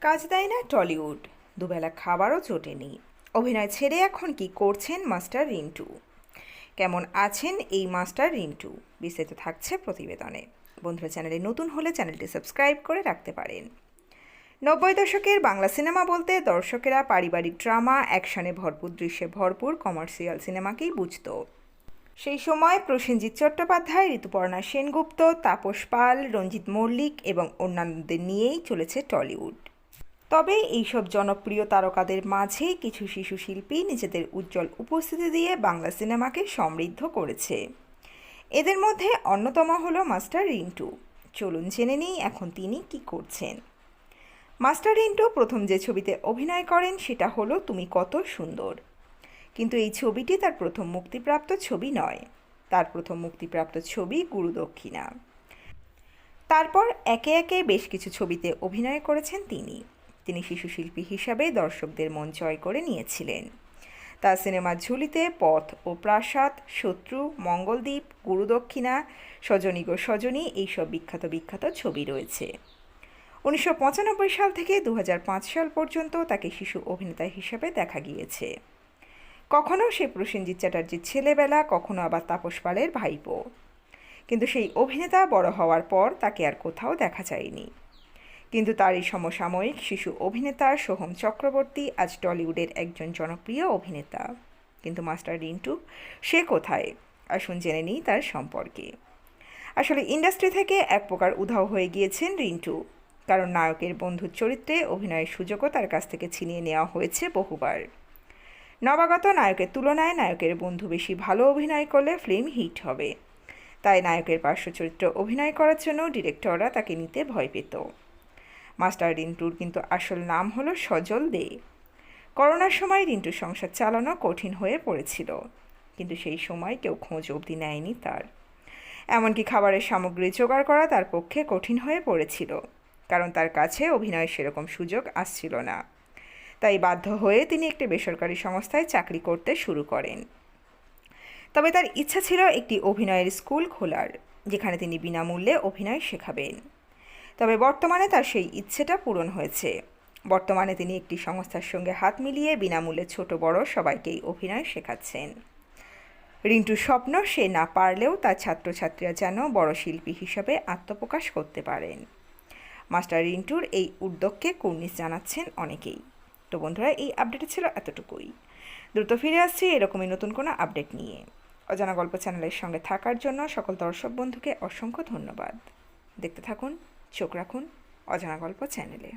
কাজ দেয় না টলিউড। দুবেলা খাবারও জোটেনি। অভিনয় ছেড়ে এখন কি করছেন মাস্টার রিন্টু? কেমন আছেন এই মাস্টার রিন্টু? বিস্তারিত থাকছে প্রতিবেদনে। বন্ধুরা, চ্যানেলে নতুন হলে চ্যানেলটি সাবস্ক্রাইব করে রাখতে পারেন। নব্বই দশকের বাংলা সিনেমা বলতে দর্শকেরা পারিবারিক ড্রামা, অ্যাকশনে ভরপুর দৃশ্যে ভরপুর কমার্শিয়াল সিনেমাকেই বুঝত। সেই সময় প্রসেনজিৎ চট্টোপাধ্যায়, ঋতুপর্ণা সেনগুপ্ত, তাপস পাল, রঞ্জিত মল্লিক এবং অন্যান্যদের নিয়েই চলেছে টলিউড। তবে এইসব জনপ্রিয় তারকাদের মাঝে কিছু শিশু শিল্পী নিজেদের উজ্জ্বল উপস্থিতি দিয়ে বাংলা সিনেমাকে সমৃদ্ধ করেছে। এদের মধ্যে অন্যতম হলো মাস্টার রিন্টু। চলুন জেনে নিই এখন তিনি কি করছেন। মাস্টার রিন্টু প্রথম যে ছবিতে অভিনয় করেন সেটা হলো তুমি কত সুন্দর কিন্তু এই ছবিটি তার প্রথম মুক্তিপ্রাপ্ত ছবি নয়। তার প্রথম মুক্তিপ্রাপ্ত ছবি গুরুদক্ষিণা। তারপর একে একে বেশ কিছু ছবিতে অভিনয় করেছেন তিনি। তিনি শিশু শিল্পী হিসাবে দর্শকদের মন জয় করে নিয়েছিলেন। তার সিনেমার ঝুলিতে পথ ও প্রাসাদ, শত্রু, মঙ্গলদ্বীপ গুরুদক্ষিণা সজনী গো সজনী এইসব বিখ্যাত বিখ্যাত ছবি রয়েছে। উনিশশো পঁচানব্বই সাল থেকে দু হাজার পাঁচ সাল পর্যন্ত তাকে শিশু অভিনেতা হিসেবে দেখা গিয়েছে। কখনো সে প্রসেনজিৎ চ্যাটার্জির ছেলেবেলা, কখনো আবার তাপস পালের ভাইপো। কিন্তু সেই অভিনেতা বড় হওয়ার পর তাকে আর কোথাও দেখা যায়নি। কিন্তু তারই সমসাময়িক শিশু অভিনেতা সোহম চক্রবর্তী আজ টলিউডের একজন জনপ্রিয় অভিনেতা। কিন্তু মাস্টার রিন্টু, সে কোথায়? আসুন জেনে নিই তার সম্পর্কে। আসলে ইন্ডাস্ট্রি থেকে এক প্রকার উধাও হয়ে গিয়েছেন রিন্টু। কারণ নায়কের বন্ধুর চরিত্রে অভিনয়ের সুযোগও তার কাছ থেকে ছিনিয়ে নেওয়া হয়েছে বহুবার। নবাগত নায়কের তুলনায় নায়কের বন্ধু বেশি ভালো অভিনয় করলে ফিল্ম হিট হবে। তাই নায়কের পার্শ্ব চরিত্র অভিনয় করার জন্য ডিরেক্টররা তাকে নিতে ভয় পেত। মাস্টার রিন্টুর কিন্তু আসল নাম হলো সজল দে। করোনার সময় রিন্টুর সংসার চালানো কঠিন হয়ে পড়েছিল, কিন্তু সেই সময় কেউ খোঁজ অবধি নেয়নি তার। এমনকি খাবারের সামগ্রী জোগাড় করা তার পক্ষে কঠিন হয়ে পড়েছিল, কারণ তার কাছে অভিনয়ের সেরকম সুযোগ আসছিল না। তাই বাধ্য হয়ে তিনি একটি বেসরকারি সংস্থায় চাকরি করতে শুরু করেন। তবে তার ইচ্ছা ছিল একটি অভিনয়ের স্কুল খোলার, যেখানে তিনি বিনামূল্যে অভিনয় শেখাবেন। তবে বর্তমানে তার সেই ইচ্ছেটা পূরণ হয়েছে। বর্তমানে তিনি একটি সংস্থার সঙ্গে হাত মিলিয়ে বিনামূল্যে ছোট বড় সবাইকেই অভিনয় শেখাচ্ছেন। রিন্টুর স্বপ্ন, সে না পারলেও তার ছাত্রছাত্রীরা যেন বড় শিল্পী হিসাবে আত্মপ্রকাশ করতে পারেন। মাস্টার রিন্টুর এই উদ্যোগকে কুর্নিশ জানাচ্ছেন অনেকেই। তো বন্ধুরা, এই আপডেট ছিল এতটুকুই। দ্রুত ফিরে আসছি এরকমই নতুন কোনো আপডেট নিয়ে। অজানা গল্প চ্যানেলের সঙ্গে থাকার জন্য সকল দর্শক বন্ধুকে অসংখ্য ধন্যবাদ। দেখতে থাকুন চোখ রাখুন অজানা গল্প চ্যানেলে।